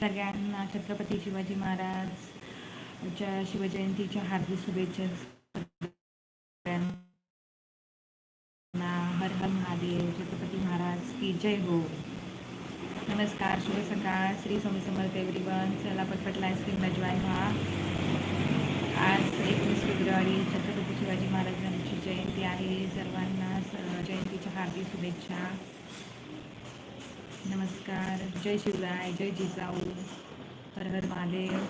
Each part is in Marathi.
सगळ्यांना छत्रपती शिवाजी महाराज, च्या शिवजयंतीच्या हार्दिक शुभेच्छा हर हर महादेव, छत्रपती महाराज की जय हो. नमस्कार, शुभ सकाळ. श्री स्वामी समर्थ एव्हरीवन चला पटपट लाईव्ह जॉईन व्हा आज एकवीस फेब्रुवारी छत्रपती शिवाजी महाराजांची जयंती आहे. सर्वांना जयंतीच्या हार्दिक शुभेच्छा. नमस्कार. जय शिवराय जय जिजाऊ. हर हर Mahadev.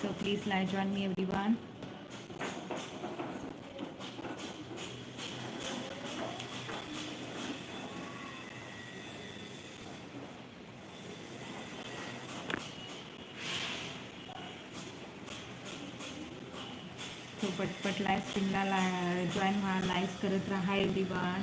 So please like join me everyone so पटपट लाईव्ह स्ट्रीमला ला जॉईन व्हा लाईव्ह करत राहा एव्हरीवन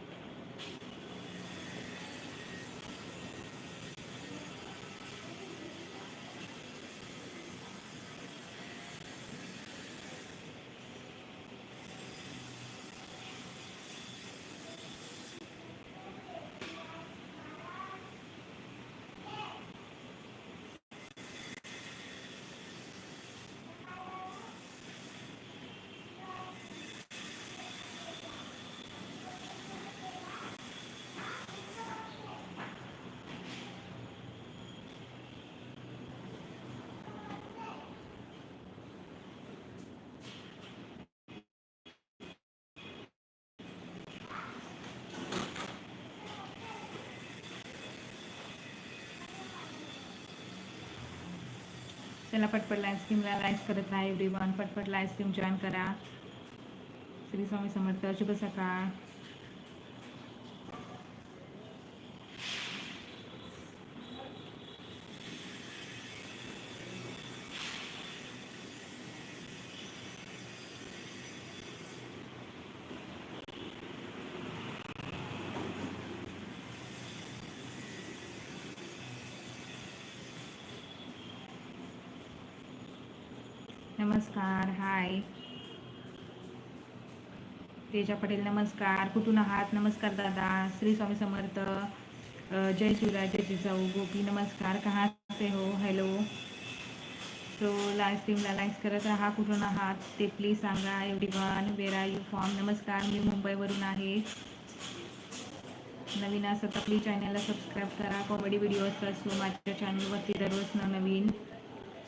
चला पटपट लाईव्ह स्ट्रीमला लाईव्ह करत राहा एव्हरीवन पटपट लाईव्ह स्ट्रीम जॉईन करा. श्री स्वामी समर्थ शुभ सकाळ. नमस्कार हाय तेजा पटेल नमस्कार. कुठून आहात? नमस्कार दादा. श्री स्वामी समर्थ. जय शिवराय जय जिजाऊ. गोपी नमस्कार. कहा से हो? हॅलो सो लाईव्ह स्ट्रीमला लाईव्ह करत राहा. कुठून आहात? ते प्लीज सांगा. एवढी one where are you from नमस्कार. मी मुंबईवरून आहे. नवीन असं तर प्लीज चॅनलला सबस्क्राईब करा. कॉमेडी व्हिडिओ असतात सो माझ्या चॅनलवरती दररोज नवीन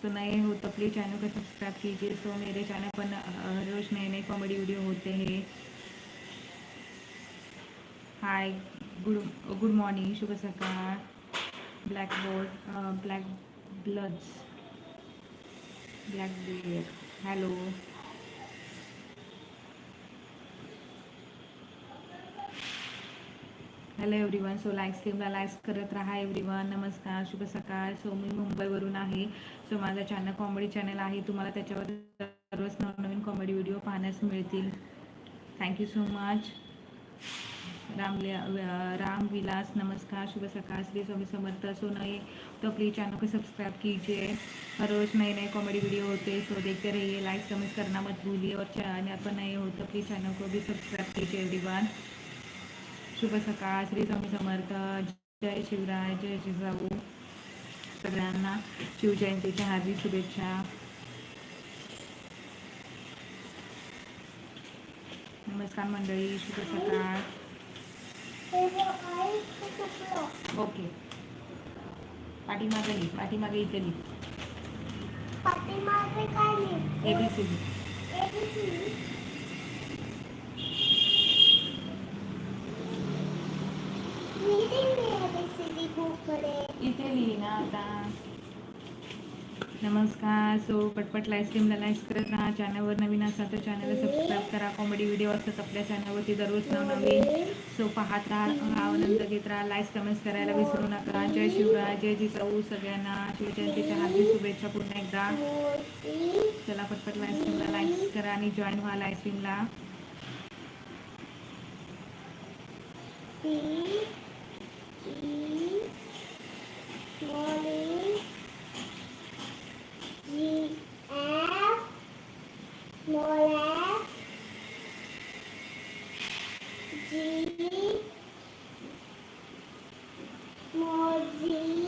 नवीन सो नए हो तो प्लीज चैनल को सब्सक्राइब कीजिए। सो मेरे चैनल पर हर रोज नए नए कॉमेडी वीडियो होते हैं। हाय गुड गुड मॉर्निंग शुभ सकाळ। Blackboard black bloods black beer hello hello everyone so live स्ट्रीमला likes करत राहा एव्हरीवन नमस्कार शुभ सकाळ. सो मी मुंबईवरून आहे. सो माझा चॅनल कॉमेडी चॅनल आहे. तुम्हाला त्याच्यावर दररोज नवनवीन कॉमेडी व्हिडिओ पाहण्यास मिळतील. Thank you so much Ram Ram Vilas नमस्कार शुभ सकाळ. श्री स्वामी समर्थ. सो नए तो प्लीज चैनल को सब्सक्राइब कीजिए. हर रोज नए नए कॉमेडी वीडियो होते. हैं सो देखते रहिए. लाइक कमेंट करना मत भूलिए. और चैनल पर नए हो तो प्लीज चैनल को भी सब्सक्राइब कीजिए एवरीवन शुभ सकाळ. श्री स्वामी समर्थ. जय शिवराय. जय जिजाऊ सगळ्यांना शिवजयंतीच्या हार्दिक शुभेच्छा. नमस्कार मंडळी. शुभ सकाळ. ओके. पाठीमागे पाठीमागे इथे लिही. पाठीमागे काय लिहिलं? A B C D ABC. मी दिली ABCD bookकडे. इथे लिही ना आता. नमस्कार. सो पटपट लाईव्ह स्ट्रीमला करत राहा. चॅनलवर नवीन असाल तर चॅनलला सबस्क्राईब करा. कॉमेडी व्हिडिओ असतात आपल्या चॅनलवरती दररोज नवनवीन सो पाहत राहा. आनंद घेत राहा. लाईक्स कमेंट्स करायला विसरू नका. जय शिवराय. जय जिजाऊ सगळ्यांना. शिवजयंतीच्या हार्दिक शुभेच्छा पुन्हा एकदा. चला पटपट लाईव्ह स्ट्रीमला करा आणि जॉईन व्हा लाईव्ह स्ट्रीमला Mozi.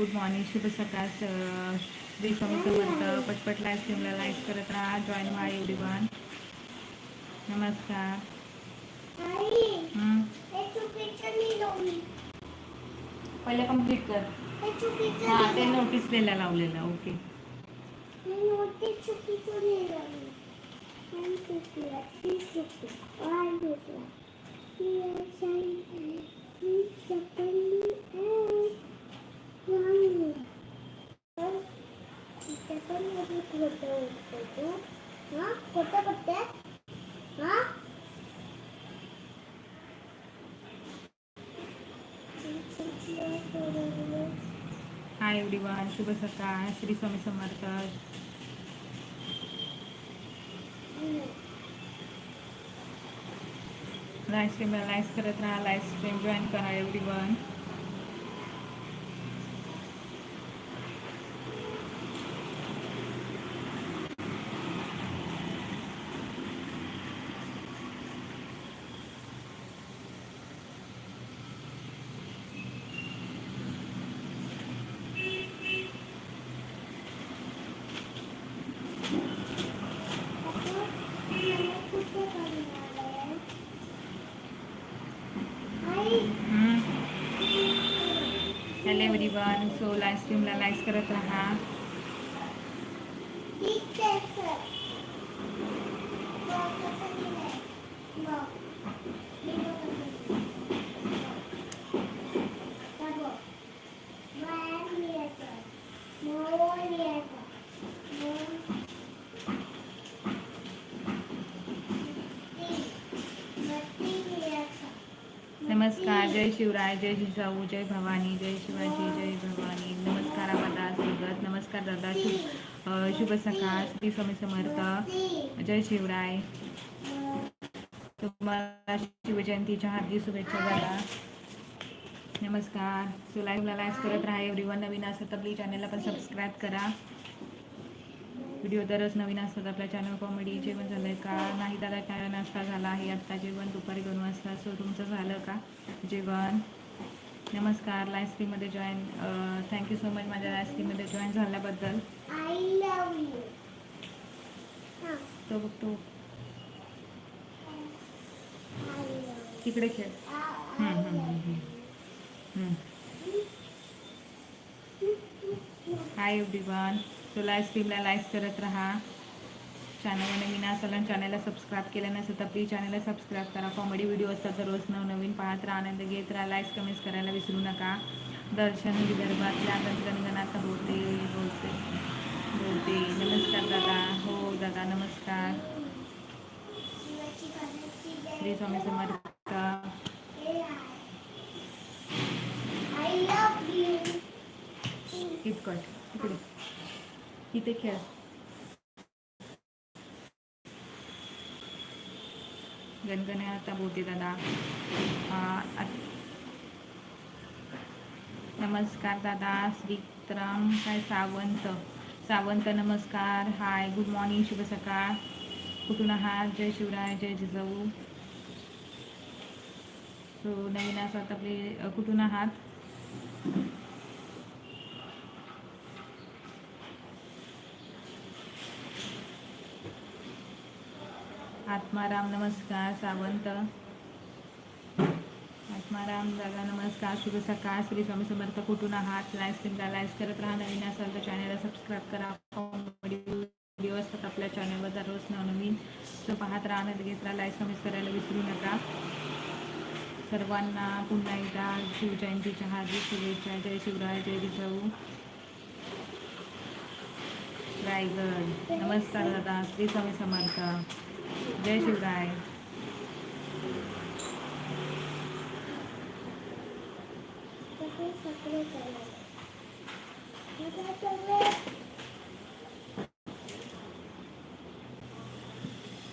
गुड मॉर्निंग शुभ सकाळ श्री स्वामी समर्थ. पटपट लाईव्ह स्ट्रीमला लाईक करत राहा. जॉईन व्हा नमस्कार. चुकीचं लिहिलं मी. पहिले कंप्लीट कर. हे ते लिहिलं. नोटीस द्यायला लावलेलं ओके चुकीचं लिहिलं मी. आणि चुकलं. ती चुकली. वाय घेतला. ती असाई. ती चपली. ए. नाही. तर तिथे पण खोटं होतं. हा? खोटं बोलते? हा? हाय एव्हरीवन शुभ सकाळ श्री स्वामी समर्थ लाईव्ह स्ट्रीमला लाईव्ह करत राहा लाईव्ह स्ट्रीम जॉईन करा everyone one hello everyone so live स्ट्रीमला like करत राहा. जय शिवराय जय जिजाऊ जय भवानी जय शिवाजी जय भवानी. नमस्कार आम्हाला स्वागत. नमस्कार दादा शुभ शुभ सकाळ. श्री स्वामी समर्थ. जय शिवराय. तुम्हाला शिवजयंतीच्या हार्दिक शुभेच्छा दादा. नमस्कार. सो लाईव्हला लाईव्ह करत राहा एव्हरी वन नवीन असं तर प्लीज चॅनलला पण सबस्क्राईब करा. व्हिडिओ दररोज नवीन असतात. आपल्या चॅनल कॉमेडी जेवण झालं आहे का? नाही दादा काय नाश्ता झाला आहे? आत्ता जेवण दुपारी दोन वाजता. सो तुमचं झालं का? जेवण. नमस्कार. Live स्ट्रीममध्ये join thank you so much माझ्या लाईव्ह स्ट्रीममध्ये जॉईन झाल्याबद्दल. तो बघतो. तिकडे खेळ. I- I hmm, so live स्ट्रीमला लाईक करत राहा. नवीन असाल आणि चॅनलला सबस्क्राईब केलं नसेल तर प्लीज चॅनलला सबस्क्राईब करा. कॉमेडी व्हिडिओ असतात तर रोज नवनवीन पाहत राहा. आनंद घेत राहा. लाईक्स कमेंट्स करायला विसरू नका. दर्शन विदर्भातल्या गणगणगणात होते बोलते बोलते नमस्कार दादा. हो दादा नमस्कार. श्री स्वामी समर्थ. हे आहे. इथे खेळ. गणगणे आता बोलते दादा नमस्कार दादा श्रीराम काय सावंत? सावंत नमस्कार हाय गुड मॉर्निंग शुभ सकाळ. कुठून आहात? जय शिवराय जय जिजाऊ. सो नवीन असतात आपले कुठून आहात? आत्माराम नमस्कार सावंत. आत्माराम दादा नमस्कार शुभ सकाळ श्री स्वामी समर्थ. कुठून आहात? लाईव्ह स्ट्रीमला लाईव्ह करत राहा. नवीन असाल तर चॅनलला सबस्क्राईब करा. व्हिडिओ असतात आपल्या चॅनलवर दररोज नवनवीन सो पाहत राहा. आनंद घेत राहा लाईव्ह कमेंट्स करायला विसरू नका. सर्वांना पुन्हा एकदा शिवजयंतीच्या हार्दिक शुभेच्छा. जय शिवराय जय जिजाऊ रायगड. नमस्कार दादा. श्री स्वामी समर्थ. जय शिवराय सगळे सगळे चालले सगळे सगळे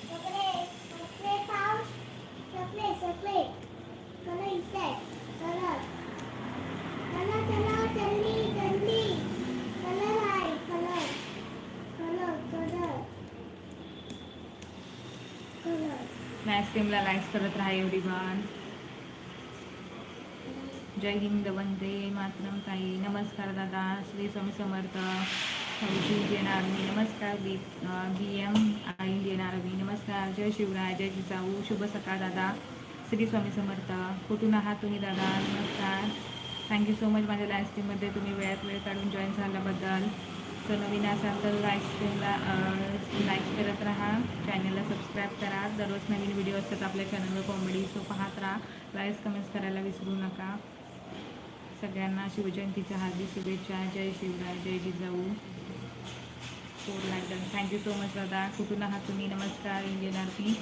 सगळे सगळे पाऊस सगळे सगळे चला इथे आहे. चला चला चला जल्दी जल्दी कलर आहे colour colour colour colour live स्ट्रीमला likes करत राहा एवढीवन जय हिंद वंदे मातरम ताई. नमस्कार दादा श्री स्वामी समर्थ. इंडियन आर्मी नमस्कार B B M I Indian army नमस्कार जय शिवराय जय जिजाऊ. शुभ सकाळ दादा श्री स्वामी समर्थ. कुठून आहात तुम्ही दादा? नमस्कार. थँक्यू सो मच माझ्या लाईफ स्ट्रीममध्ये तुम्ही वेळात वेळ काढून जॉईन झाल्याबद्दल. तर नवीन असाल तर लाईव्ह स्ट्रीमला लाईक करत राहा. चॅनलला सबस्क्राईब करा. दररोज नवीन व्हिडिओ असतात आपल्या चॅनलवर कॉमेडी सो पाहत राहा. लाईक्स कमेंट्स करायला विसरू नका. सगळ्यांना शिवजयंतीच्या हार्दिक शुभेच्छा. जय शिवराय जय Jijau. Four like done thank you so much दादा. कुठून आहात तुम्ही? नमस्कार. Indian Aarti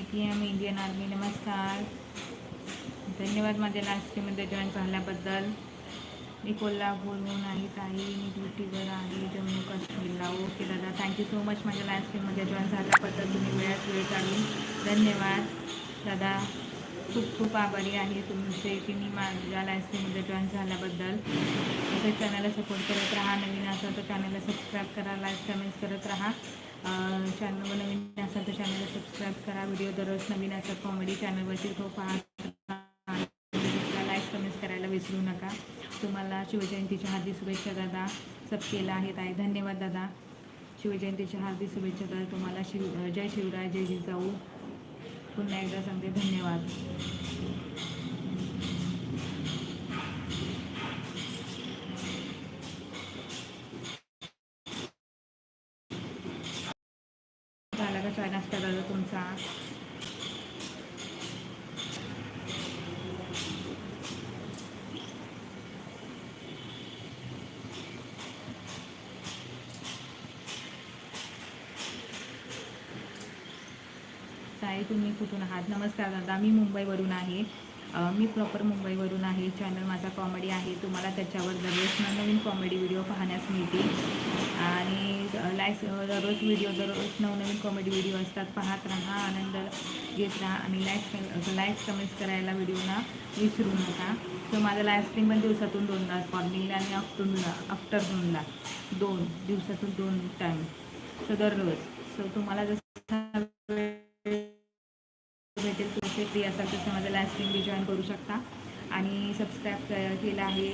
B P M Indian army नमस्कार. धन्यवाद माझ्या लास्टमध्ये जॉईन झाल्याबद्दल. मी कोल्हापूरहून आहे ताई. मी ड्युटीवर आहे जम्मू काश्मीरला. ओके दादा. थँक्यू सो मच माझ्या लाईव्ह स्ट्रीममध्ये जॉईन झाल्याबद्दल तुम्ही वेळात वेळ काढून. धन्यवाद. दादा खूप खूप आभारी आहे तुमचे की मी माझ्या लाईव्ह जॉईन झाल्याबद्दल. तसेच चॅनलला सपोर्ट करत राहा नवीन असाल तर चॅनलला सबस्क्राईब करा लाईक कमेंट्स करत राहा. चॅनलवर नवीन असाल तर चॅनलला सबस्क्राईब करा. व्हिडिओ दररोज नवीन असतात कॉमेडी चॅनलवरती तो पाहा लाईक कमेंट्स करायला विसरू नका. तुम्हाला शिवजयंतीच्या हार्दिक शुभेच्छा दादा. सब केला आहे ताई. धन्यवाद दादा. शिवजयंतीच्या हार्दिक शुभेच्छा दादा. तुम्हाला शिव जय शिवराय जय जिजाऊ. पुन्हा एकदा सांगते धन्यवाद. झाला का चाय नाश्ता दादा तुमचा? तुम्ही कुठून आहात? नमस्कार दादा मी मुंबईवरून आहे. मी प्रॉपर मुंबईवरून आहे. चॅनल माझा कॉमेडी आहे. तुम्हाला त्याच्यावर दररोज नवनवीन कॉमेडी व्हिडिओ पाहण्यास मिळतील. आणि लाईफ दररोज व्हिडिओ दररोज नवनवीन कॉमेडी व्हिडिओ असतात. पाहत राहा आनंद घेत राहा आणि लाईफ लाईफ कमेंट्स करायला व्हिडिओना विसरू नका. तर माझं लाईफ स्ट्रीम पण दिवसातून दोनदा मॉर्निंगला आणि आफ्टरनूनला आफ्टरनूनला दोन दिवसातून दोन टाईम सो दररोज. सो तुम्हाला जसं भेटेल तुमचे फ्री असाल तर माझं लाईव्ह स्ट्रीम बी जॉईन करू शकता. आणि सबस्क्राईब केलं आहे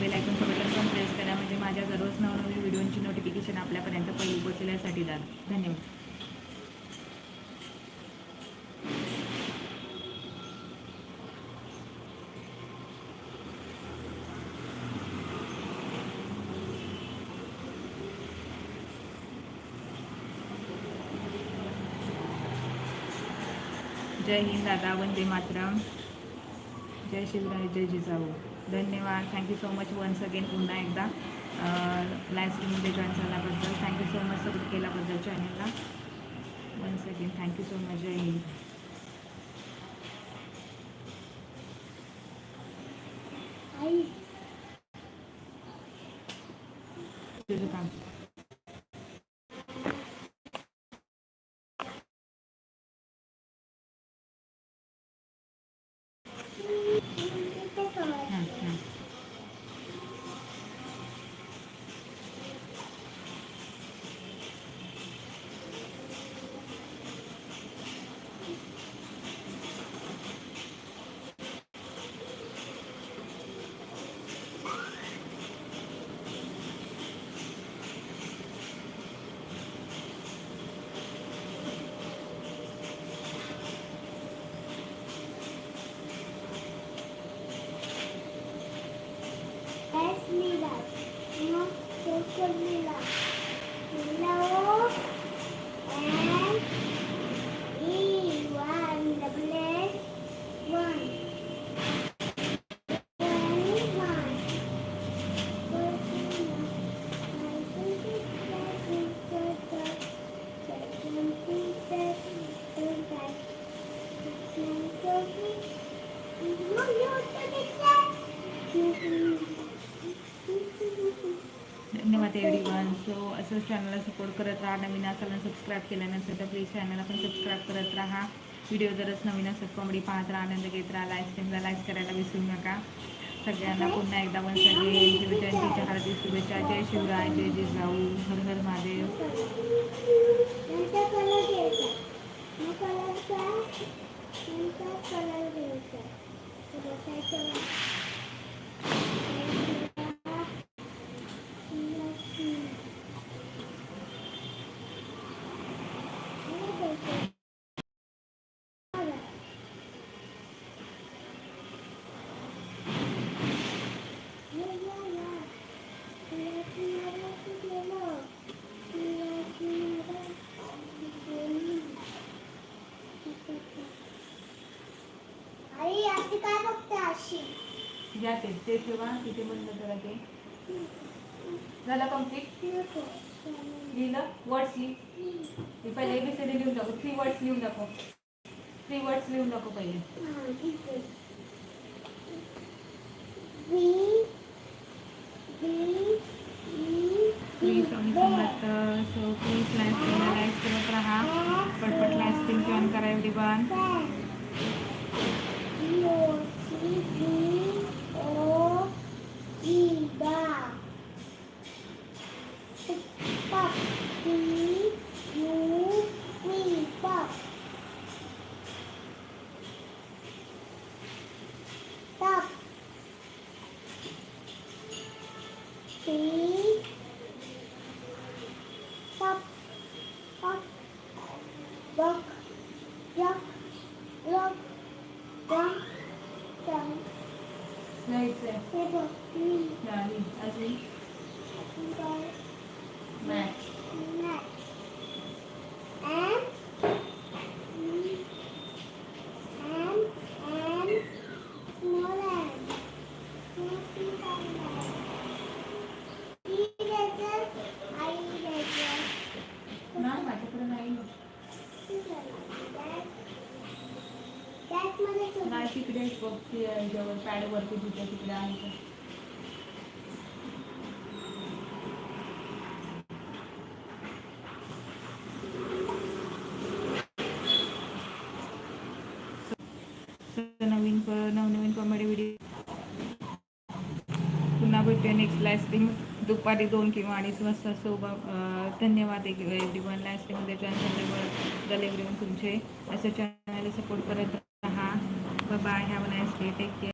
बेलायकॉनचं बटन पण प्रेस करा. म्हणजे माझ्या दररोज नवनवीन व्हिडिओची नोटिफिकेशन आपल्यापर्यंत पहिली पोचल्यासाठी द्या धन्यवाद. जय हिंद दादा वंदे मातरम. जय शिवराय जय जिजाऊ. धन्यवाद. Thank you so much once again पुन्हा एकदा. लाईव्ह स्ट्रीममध्ये जॉईन झाल्याबद्दल. Thank you so much support केल्याबद्दल चॅनलला once again thank you so much जय हिंद. काम. Cần? धन्यवाद एव्हरीवन सो असंच चॅनलला सपोर्ट करत राहा. नवीन असाल सबस्क्राईब केलं नसेल तर प्लीज चॅनलला पण सबस्क्राईब करत राहा. व्हिडिओ जरच नवीन असत कॉमेडी पाहत राहा आनंद घेत राहा लाईक स्ट्रीमला लाईक करायला विसरू नका. सगळ्यांना पुन्हा एकदा पण सगळे शिवजयंतीच्या हार्दिक शुभेच्छा. जय शिवराय जय जिजाऊ हर हर महादेव. घ्या ते ते ठेवा तिथे बंद करा ते. झालं कंप्लीट लिहिलं? वर्ड्स लिही. पहिले एबीसीडी लिहून टाकू. थ्री वर्ड्स लिहून दाखव थ्री वर्ड्स लिहून टाकू पहिले. नाही तिकडे बघते जवळ पॅडवरती तिथे तिकडे आहे का? So, नवीन क- नवनवीन कॉमेडी व्हिडिओ पुन्हा भेटूया नेक्स्ट लाईव्ह स्ट्रीम दुपारी दोन किंवा अडीच वाजता सोबत धन्यवाद एक वन लाईव्ह स्ट्रीममध्ये जॉईन झाल्याबद्दल एव्हरी तुमचे असं चॅनलला सपोर्ट करत राहा. Bye have nice day take care